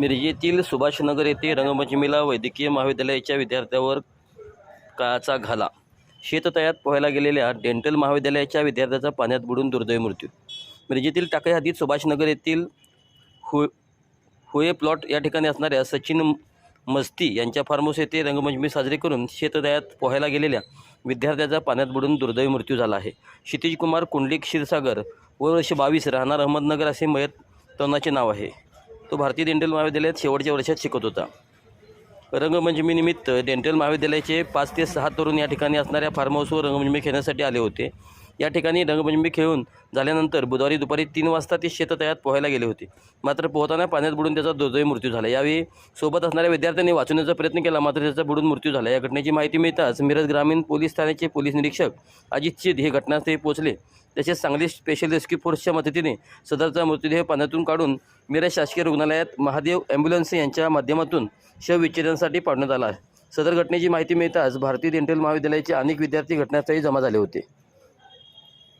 मिरजेतील सुभाषनगर येथे रंगपंचमीला वैद्यकीय महाविद्यालयाच्या विद्यार्थ्यावर काळाचा घाला. शेततळ्यात पोहायला गेलेल्या डेंटल महाविद्यालयाच्या विद्यार्थ्याचा पाण्यात बुडून दुर्दैवी मृत्यू. मिरजेतील टाकळी हद्दीत सुभाषनगर येथील हु हुये प्लॉट या ठिकाणी असणाऱ्या सचिन मस्ती यांच्या फार्महाऊस येथे रंगपंचमी साजरी करून शेततळ्यात पोहायला गेलेल्या विद्यार्थ्याचा पाण्यात बुडून दुर्दैवी मृत्यू झाला आहे. क्षितिजकुमार कुंडलिक क्षीरसागर व वर्ष बावीस राहणार अहमदनगर असे मयत तरुणाचे नाव आहे. तो भारतीय डेंटल महाविद्यालयात शेवटच्या वर्षात शिकत होता. रंगपंचमीनिमित्त डेंटल महाविद्यालयाचे पाच ते सहा तरुण या ठिकाणी असणाऱ्या फार्म हाऊसवर रंगपंचमी खेळण्यासाठी आले होते. या ठिकाणी रंगपंचमी खेळून झाल्यानंतर बुधवारी दुपारी तीन वाजता ते शेततळ्यात पोहायला गेले होते. मात्र पोहताना पाण्यात बुडून त्याचा दुर्दैवी मृत्यू झाला. यावेळी सोबत असणाऱ्या विद्यार्थ्यांनी वाचवण्याचा प्रयत्न केला मात्र त्याचा बुडून मृत्यू झाला. या घटनेची माहिती मिळताच मिरज ग्रामीण पोलीस ठाण्याचे पोलीस निरीक्षक अजित शेद हे घटनास्थळी पोहोचले. तसेच सांगली स्पेशल रेस्क्यू फोर्सच्या मदतीने सदरचा मृतदेह पाण्यातून काढून मिरज शासकीय रुग्णालयात महादेव ॲम्ब्युलन्स यांच्या माध्यमातून शवविच्छेदनासाठी पाठवण्यात आला आहे. सदर घटनेची माहिती मिळताच भारतीय डेंटल महाविद्यालयाचे अनेक विद्यार्थी घटनास्थळी जमा झाले होते.